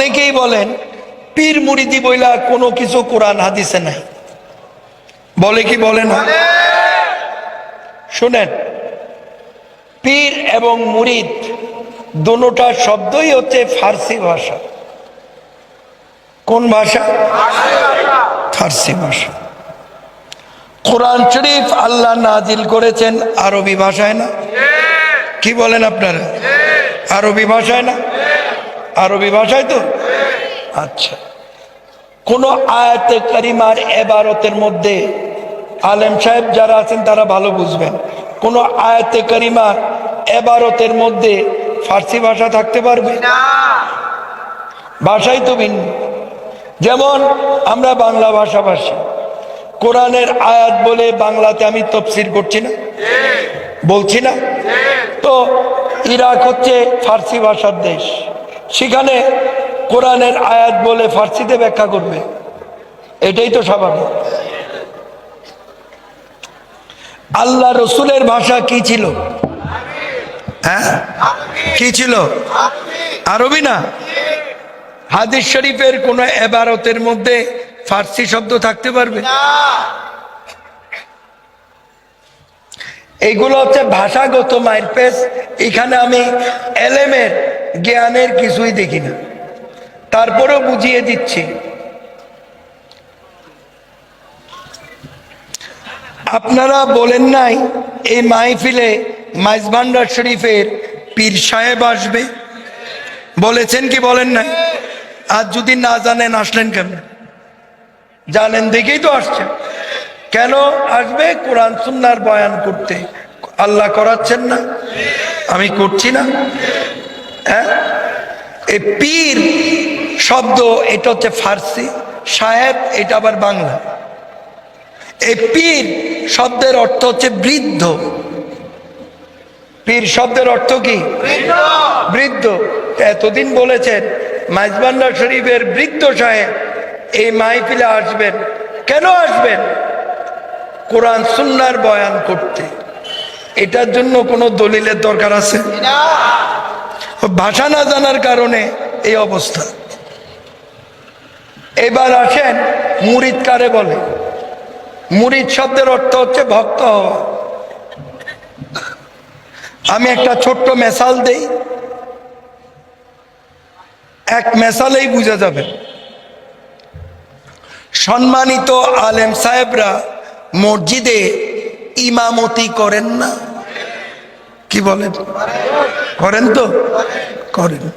অনেকেই বলেন পীর মুড়িদি বইলা কোনো কিছু কোরআন হাদিসে নাই। বলে কি বলে না? শুনেন পীর এবং মুরিদ দুটা শব্দই হচ্ছে ফার্সি ভাষা। কোন ভাষা? ফার্সি ভাষা। কোরআন শরীফ আল্লাহ নাজিল করেছেন আরবি ভাষায় না? কি বলেন আপনারা? আরবি ভাষায় না? আরবি ভাষায় তো? আচ্ছা। কোন আয়াতে কারিমার এবারতের মধ্যে আলেম সাহেব যারা আছেন তারা ভালো বুঝবেন। কোন আয়াতে কারিমার এবারতের মধ্যে ফার্সি ভাষা থাকতে পারবে? ভাষাই তো ভিন্ন। যেমন আমরা বাংলা ভাষাভাষী। কোরআনের আয়াত বলে বাংলাতে আমি তফসির করছি না? বলছি না? তো ইরাক হচ্ছে ফার্সি ভাষার দেশ। সেখানে কোরআনের আয়াত বলে ফার্সিতে ব্যাখ্যা করবে। এটাই তো স্বাভাবিক। আল্লাহ রসুলের ভাষা কি ছিল? হ্যাঁ? কি ছিল? আরবি না? হাদিস শরীফের কোন এবারতের মধ্যে ফার্সি শব্দ থাকতে পারবে? এইগুলো হচ্ছে ভাষাগত মাইরপেস এখানে আমি এলেমের জ্ঞানের কিছুই দেখি না। তারপরেও বুঝিয়ে দিচ্ছি। আপনারা বলেন নাই, এই মাহফিলে মাইজভান্ডার শরীফের পীর সাহেব আসবে? বলেছেন কি বলেন নাই? আর যদি না জানেন, আসলেন কেন জানেন দেখেই তো আসছেন। কেন আসবে কোরআন সুন্নার বয়ান করতে? আল্লাহ করাচ্ছেন না। আমি করছি না। হ্যাঁ? এই পীর শব্দ এটা হচ্ছে ফার্সি। সাহেব এটা আবার বাংলা। এই পীর শব্দের অর্থ হচ্ছে বৃদ্ধ। পীর শব্দের অর্থ কি? বৃদ্ধ। এতদিন বলেছেন মাইজবান্ডার শরীফের বৃদ্ধ সাহেব এই মাহফিলে আসবেন। কেন আসবেন? কোরআন সুন্নার বয়ান করতে। এটার জন্য কোনো দলিলের দরকার আছে? ভাষা না জানার কারণে এই অবস্থা। এবার আসেন মুরিদ কারে বলে? মুরিদ শব্দের অর্থ হচ্ছে ভক্ত হওয়া। আমি একটা ছোট্ট মেসাল দেই। এক মেসালেই বুঝা যাবে। সম্মানিত আলেম সাহেবরা মসজিদে ইমামতি করেন না। কি বলেন? করেন তো? করেন।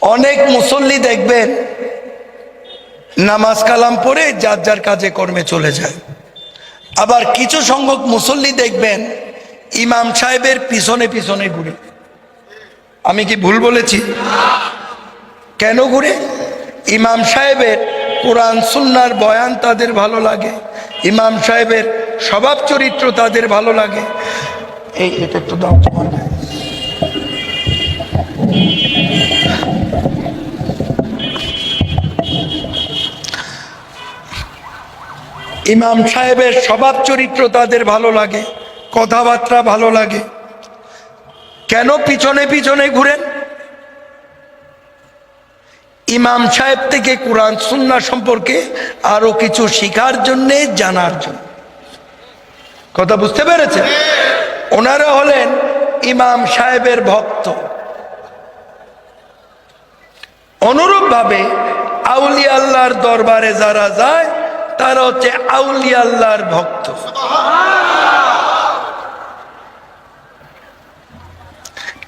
অনেক মুসল্লি দেখবেন নামাজ কালাম পড়ে যার যার কাজে কর্মে চলে যায়। আবার কিছু সংখ্যক মুসল্লি দেখবেন ইমাম সাহেবের পিছনে পিছনে ঘুরে। আমি কি ভুল বলেছি? কেন ঘুরে? ইমাম সাহেবের কোরআন, সুন্নার বয়ান তাদের ভালো লাগে। ইমাম সাহেবের স্বভাব চরিত্র তাদের ভালো লাগে। এই, এটা একটু তোমার ইমাম সাহেবের স্বভাব চরিত্র তাদের ভালো লাগে। কথাবার্তা ভালো লাগে। কেন পিছনে পিছনে ঘুরেন? ইমাম সাহেব থেকে কোরআন সুন্না সম্পর্কে আরও কিছু শিখার জন্য, জানার জন্য। কথা বুঝতে পেরেছে ওনারা হলেন ইমাম সাহেবের ভক্ত। অনুরূপ ভাবে আউলিয়া আল্লাহর দরবারে যারা যায়, তারা হচ্ছে আউলিয়া আল্লাহর ভক্ত।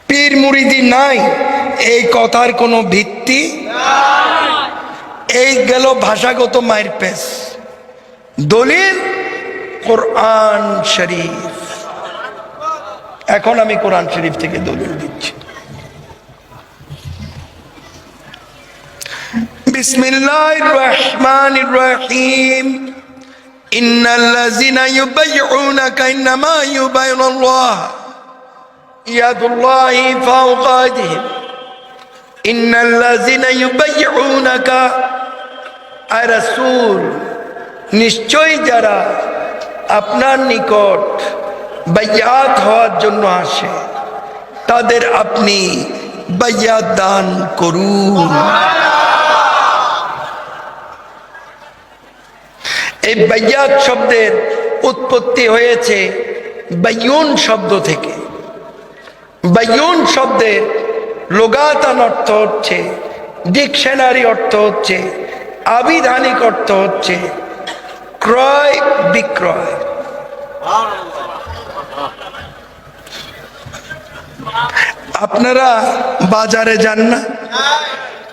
পীর মুরিদি নাই এই কথার কোনো ভিত্তি এই গেল ভাষাগত মায়ের পেশ দলিল কোরআন শরীফ এখন আমি কোরআন শরীফ থেকে দলিল দিচ্ছি بسم الله الرحمن الرحيم إن الذين يبيعونك إنما يبين الله يد الله فوق أيديهم নিশ্চয় যারা আপনার নিকট বাইয়াত হওয়ার জন্য আসে, তাদের আপনি বাইয়াত দান করুন। এই বাইয়াত শব্দের উৎপত্তি হয়েছে বাইয়ুন শব্দ থেকে। বাইয়ুন শব্দের লোগাতান অর্থ হচ্ছে, ডিকশনারি অর্থ হচ্ছে, আবিধানিক অর্থ হচ্ছে, ক্রয় বিক্রয়। আপনারা বাজারে যান না?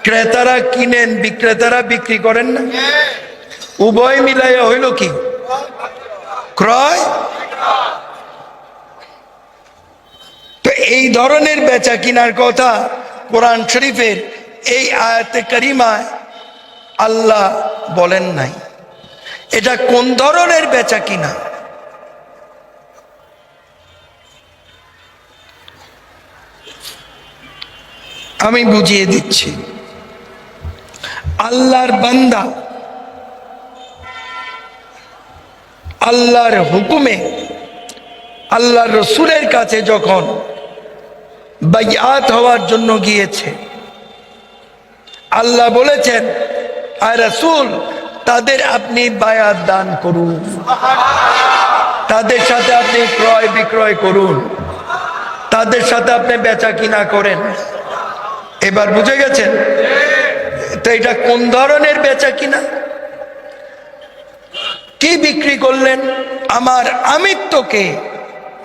ক্রেতারা কিনেন, বিক্রেতারা বিক্রি করেন না? উভয় মিলাইয়া হইল কি? ক্রয় এই ধরনের বেচা কিনার কথা কোরআন শরীফের এই আয়াতে করিমায় আল্লাহ বলেন নাই। এটা কোন ধরনের বেচা কিনা? আমি বুঝিয়ে দিচ্ছি। আল্লাহর বান্দা আল্লাহর হুকুমে আল্লাহর রসুলের কাছে যখন বাইয়াত হওয়ার জন্য গিয়েছে। আল্লাহ বলেছেন আর রাসুল, তাদের আপনি বায়াত দান করুন। তাদের সাথে আপনি ক্রয় বিক্রয় করুন। তাদের সাথে আপনি বেচা কিনা করেন। এবার বুঝে গেছেন? তো এটা কোন ধরনের বেচা কিনা? কি বিক্রি করলেন? আমার আমিত্বকে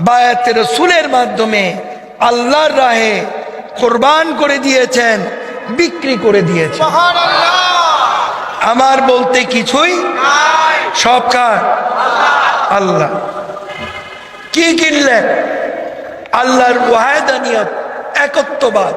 বায়াতের রসুলের মাধ্যমে আল্লাহর রাহে কোরবান করে দিয়েছেন বিক্রি করে দিয়েছেন। আমার বলতে কিছুই সব কার? আল্লাহ। কি কিনলেন? আল্লাহর ওয়াহেদানিয়ত একত্ববাদ।